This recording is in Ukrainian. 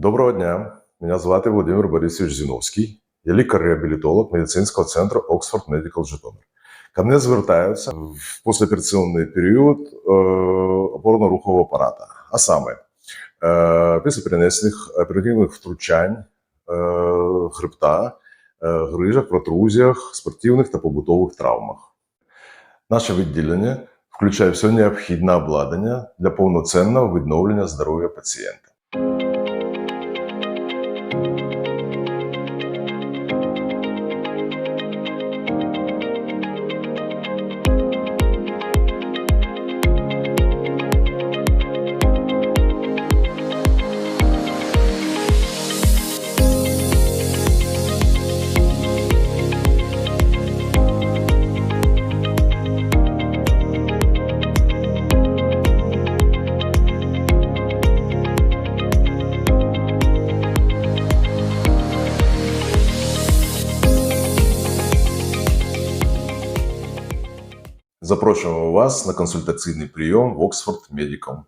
Доброго дня. Мене звати Володимир Борисович Зіновський. Я лікар-реабілітолог медицинського центру Oxford Medical Житомир. Ко мне звертаються в послеопераційний період е, опорно-рухового апарата, а саме е, після перенесених оперативних втручань е, хребта, грижах, протрузіях, спортивних та побутових травмах. Наше відділення включає все необхідне обладнання для повноцінного відновлення здоров'я пацієнта. Thank you. Запрошуємо вас на консультаційний прийом в Oxford Medical.